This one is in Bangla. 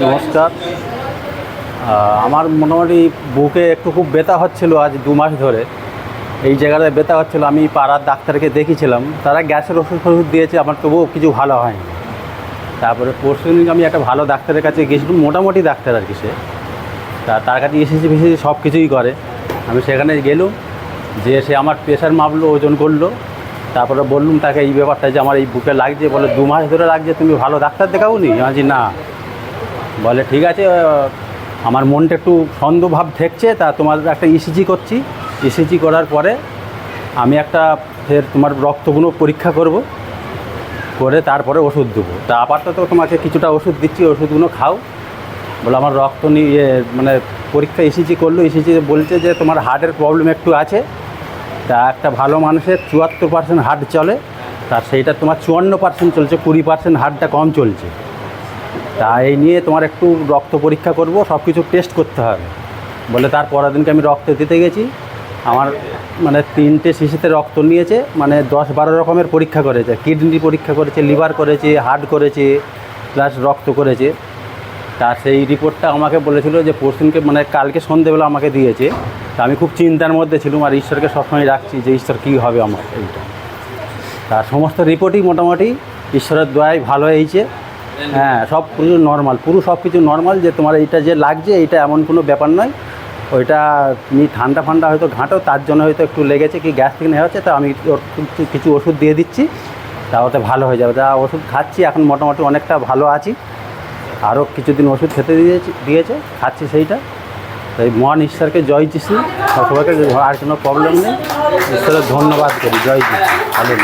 নমস্কার। আমার মোটামুটি বুকে একটু খুব ব্যথা হচ্ছিল আজ দু মাস ধরে। এই জায়গাটায় ব্যথা হচ্ছিল, আমি পাড়ার ডাক্তারকে দেখিয়েছিলাম। তারা গ্যাসের ওষুধ ফষুধ দিয়েছে, আমার তবুও কিছু ভালো হয়নি। তারপরে পরশু দিন আমি একটা ভালো ডাক্তারের কাছে গেছিলাম মোটামুটি ডাক্তার আর কি সে। তা তার কাছে এসেছি ফেসেছি সব কিছুই করে। আমি সেখানে গেলুম, যে সে আমার প্রেশার মাপলো, ওজন করল। তারপরে বললুম, তাকে এই ব্যাপারটা যে আমার এই বুকে লাগছে, বলে দু মাস ধরে লাগছে, তুমি ভালো ডাক্তার দেখাও নি আমি না। বলে, ঠিক আছে আমার মনটা একটু সন্দেহ ভাব ঠেকছে, তা তোমার একটা ইসিজি করছি। ইসিজি করার পরে আমি একটা ফের তোমার রক্তগুলো পরীক্ষা করব, করে তারপরে ওষুধ দেবো। তা আপাতত তোমাকে কিছুটা ওষুধ দিচ্ছি, ওষুধগুলো খাও। বলে, আমার রক্ত নিয়ে মানে পরীক্ষা ইসিজি করল। ইসিজি বলছে যে, তোমার হার্টের প্রবলেম একটু আছে। তা একটা ভালো মানুষের চুয়াত্তর পার্সেন্ট হার্ট চলে তার সেইটা তোমার চুয়ান্ন পার্সেন্ট চলছে, কুড়ি পার্সেন্ট হার্টটা কম চলছে। তা এই নিয়ে তোমার একটু রক্ত পরীক্ষা করব সব কিছু টেস্ট করতে হবে। বলে তার পরের দিনকে আমি রক্ত দিতে গেছি। আমার মানে তিনটে শিশুতে রক্ত নিয়েছে মানে দশ বারো রকমের পরীক্ষা করেছে। কিডনি পরীক্ষা করেছে, লিভার করেছে, হার্ট করেছে প্লাস রক্ত করেছে। তা সেই রিপোর্টটা আমাকে বলেছিল যে পরশুদিনকে মানে কালকে সন্ধেবেলা আমাকে দিয়েছে। তা আমি খুব চিন্তার মধ্যে ছিলাম, আর ঈশ্বরকে সবসময় রাখছি যে ঈশ্বর কী হবে আমার এইটা। তা সমস্ত রিপোর্টই মোটামুটি ঈশ্বরের দয়ায় ভালো হয়েছে। হ্যাঁ সব কিছু নর্মাল পুরো সব কিছু নর্মাল যে তোমার এইটা যে লাগছে, এইটা এমন কোনো ব্যাপার নয়। ওইটা তুমি ঠান্ডা ফান্ডা হয়তো ঘাঁটো, তার জন্য হয়তো একটু লেগেছে কি গ্যাস থেকে নেওয়া হচ্ছে, তা আমি ওর কিছু- কিছু ওষুধ দিয়ে দিচ্ছি তা ওতে ভালো হয়ে যাবে। তা ওষুধ খাচ্ছি, এখন মোটামুটি অনেকটা ভালো আছি। আরও কিছুদিন ওষুধ খেতে দিয়েছি, দিয়েছে, খাচ্ছি সেইটা। তাই মহান ঈশ্বরকে জয় যিশু। সবাইকে আর কোনো প্রবলেম নেই। ঈশ্বরের ধন্যবাদ করি। জয় যিশু। ভালো